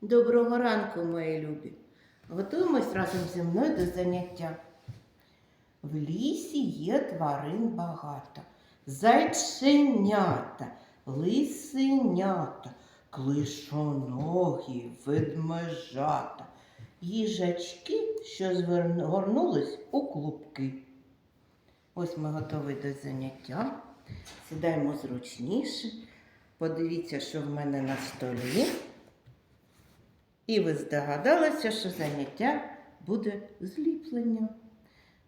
Доброго ранку, мої любі. Готуємось разом зі мною до заняття. В лісі є тварин багато. Зайченята, лисенята, клишоногі, ведмежата, їжачки, що згорнулись у клубки. Ось ми готові до заняття. Сідаємо зручніше. Подивіться, що в мене на столі. І ви здогадалися, що заняття буде зліплення.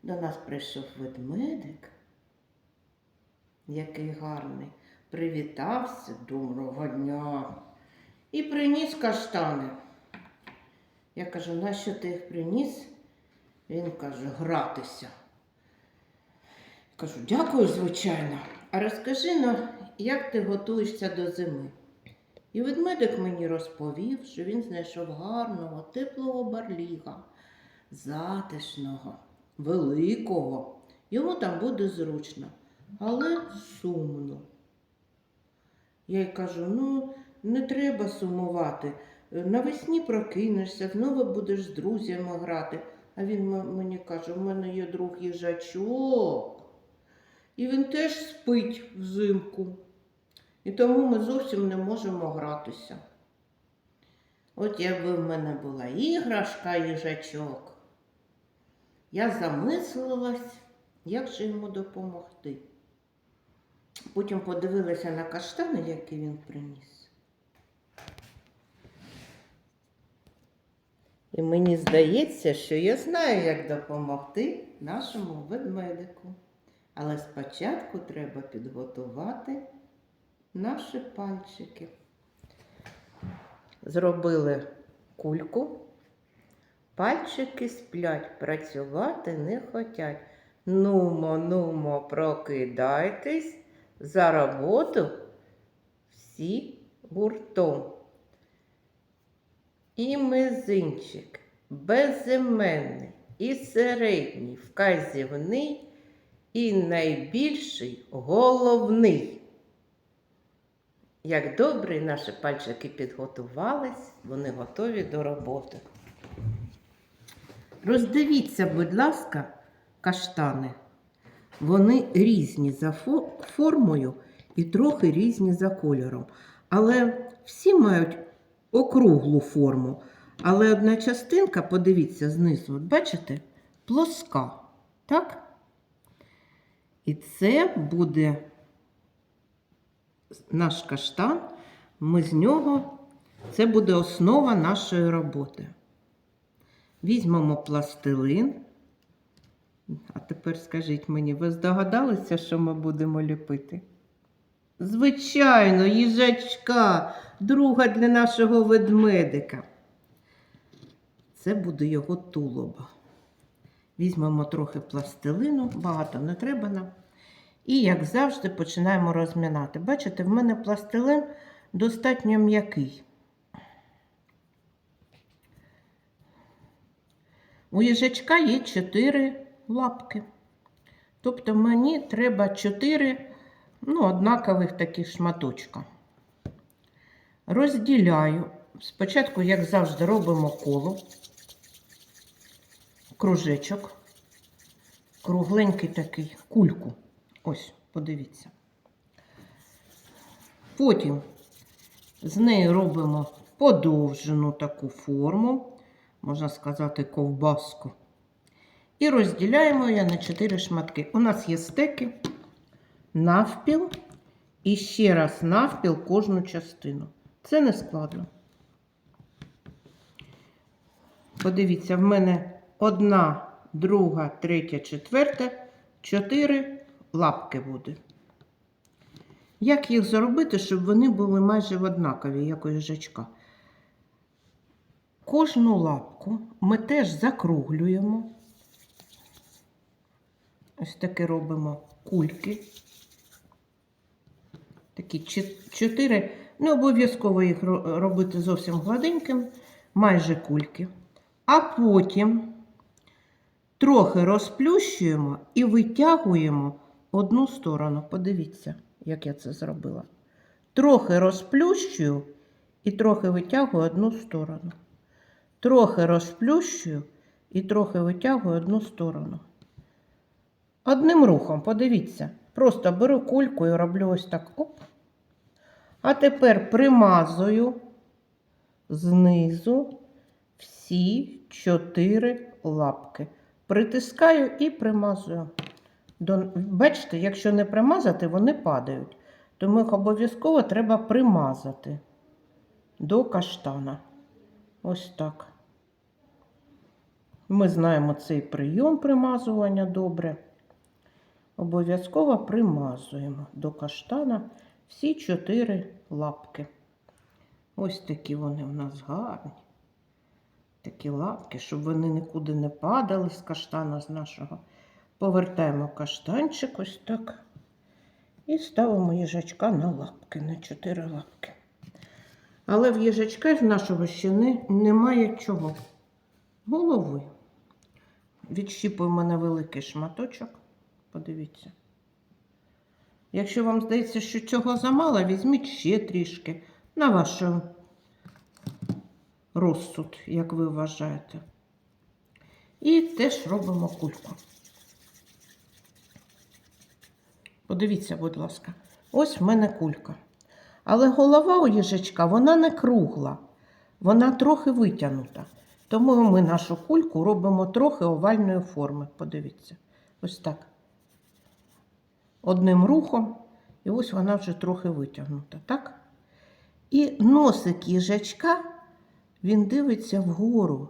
До нас прийшов ведмедик, який гарний, привітався доброго дня і приніс каштани. Я кажу, нащо ти їх приніс? Він каже, гратися. Кажу, дякую, звичайно. А розкажи ну, як ти готуєшся до зими? І ведмедик мені розповів, що він знайшов гарного, теплого барліга, затишного, великого. Йому там буде зручно, але сумно. Я й кажу: ну, не треба сумувати. Навесні прокинешся, знову будеш з друзями грати. А він мені каже, у мене є друг їжачок. І він теж спить взимку. І тому ми зовсім не можемо гратися. От якби в мене була іграшка їжачок, я замислилась, як же йому допомогти. Потім подивилася на каштани, які він приніс. І мені здається, що я знаю, як допомогти нашому ведмедику. Але спочатку треба підготувати наші пальчики. Зробили кульку. Пальчики сплять, працювати не хотять. Нумо, нумо, прокидайтесь за роботу всі гуртом. І мизинчик, безіменний, і середній, вказівний, і найбільший головний. Як добре наші пальчики підготувались, вони готові до роботи. Роздивіться, будь ласка, каштани. Вони різні за формою і трохи різні за кольором. Але всі мають округлу форму. Але одна частинка, подивіться знизу, бачите, плоска. Так? І це буде наш каштан. Ми з нього, це буде основа нашої роботи. Візьмемо пластилин. А тепер скажіть мені, ви здогадалися, що ми будемо ліпити? Звичайно, їжачка, друга для нашого ведмедика. Це буде його тулоба. Візьмемо трохи пластилину, багато не треба нам. І, як завжди, починаємо розмінати. Бачите, в мене пластилин достатньо м'який. У їжачка є чотири лапки. Тобто мені треба чотири ну, однакових таких шматочка. Розділяю. Спочатку, як завжди, робимо коло, кружечок, кругленький такий, кульку. Ось, подивіться. Потім з неї робимо подовжену таку форму, можна сказати, ковбаску. І розділяємо її на 4 шматки. У нас є стеки, навпіл і ще раз навпіл кожну частину. Це не складно. Подивіться, в мене одна, друга, третя, четверта, чотири лапки буде. Як їх зробити, щоб вони були майже однакові, як у їжачка? Кожну лапку ми теж закруглюємо. Ось таке робимо кульки. Такі чот- чотири. Не обов'язково їх робити зовсім гладеньким, майже кульки. А потім трохи розплющуємо і витягуємо одну сторону. Подивіться, як я це зробила. Трохи розплющую і трохи витягую одну сторону. Трохи розплющую і трохи витягую одну сторону. Одним рухом, подивіться, просто беру кульку і роблю ось так. Оп. А тепер примазую знизу всі чотири лапки. Притискаю і примазую. До... Бачите, якщо не примазати, вони падають. Тому їх обов'язково треба примазати до каштана. Ось так. Ми знаємо цей прийом примазування добре. Обов'язково примазуємо до каштана всі чотири лапки. Ось такі вони в нас гарні. Такі лапки, щоб вони нікуди не падали з каштана з нашого. Повертаємо каштанчик ось так. І ставимо їжачка на лапки, на чотири лапки. Але в їжачка з нашого ще не, немає чого. Голови. Відщіпуємо на великий шматочок. Подивіться. Якщо вам здається, що цього замало, візьміть ще трішки на ваш розсуд, як ви вважаєте. І теж робимо кульку. Подивіться, будь ласка, ось в мене кулька. Але голова у їжачка, вона не кругла, вона трохи витягнута. Тому ми нашу кульку робимо трохи овальної форми. Подивіться, ось так. Одним рухом, і ось вона вже трохи витягнута, так? І носик їжачка, він дивиться вгору.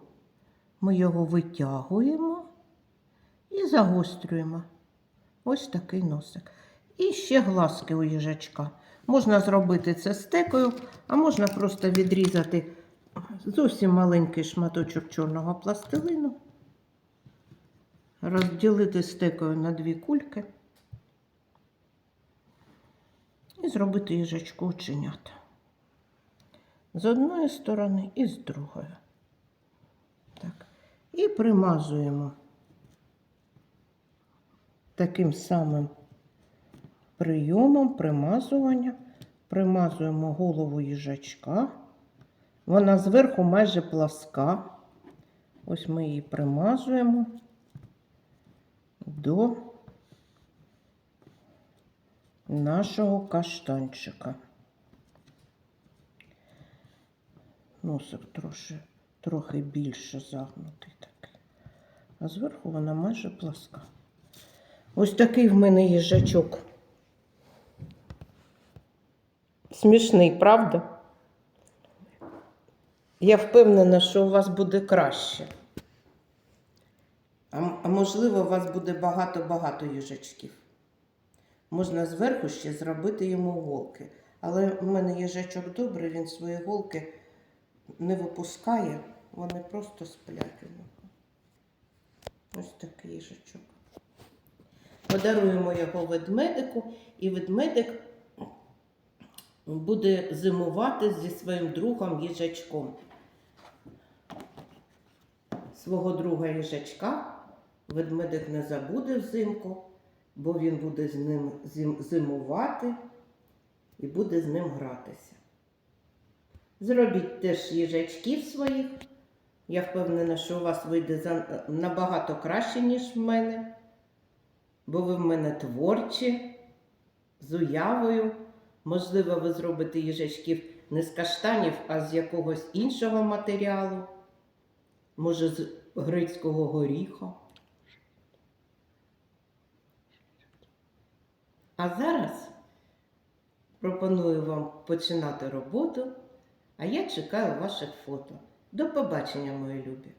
Ми його витягуємо і загострюємо. Ось такий носик. І ще глазки у їжачка. Можна зробити це стекою, а можна просто відрізати зовсім маленький шматочок чорного пластилину, розділити стекою на дві кульки і зробити їжачку оченята. З одної сторони і з другої. Так. І примазуємо таким самим прийомом примазування. Примазуємо голову їжачка. Вона зверху майже пласка. Ось ми її примазуємо до нашого каштанчика. Носик трохи, трохи більше загнутий такий. А зверху вона майже пласка. Ось такий в мене їжачок. Смішний, правда? Я впевнена, що у вас буде краще. А, можливо, у вас буде багато-багато їжачків. Можна зверху ще зробити йому голки. Але в мене їжачок добрий, він свої голки не випускає, вони просто сплять у нього. Ось такий їжачок. Подаруємо його ведмедику, і ведмедик буде зимувати зі своїм другом їжачком. Свого друга їжачка ведмедик не забуде взимку, бо він буде з ним зим- зимувати і буде з ним гратися. Зробіть теж їжачків своїх. Я впевнена, що у вас вийде набагато краще, ніж в мене, бо ви в мене творчі, з уявою. Можливо, ви зробите їжачків не з каштанів, а з якогось іншого матеріалу. Може, з грецького горіха. А зараз пропоную вам починати роботу, а я чекаю ваших фото. До побачення, мої любі!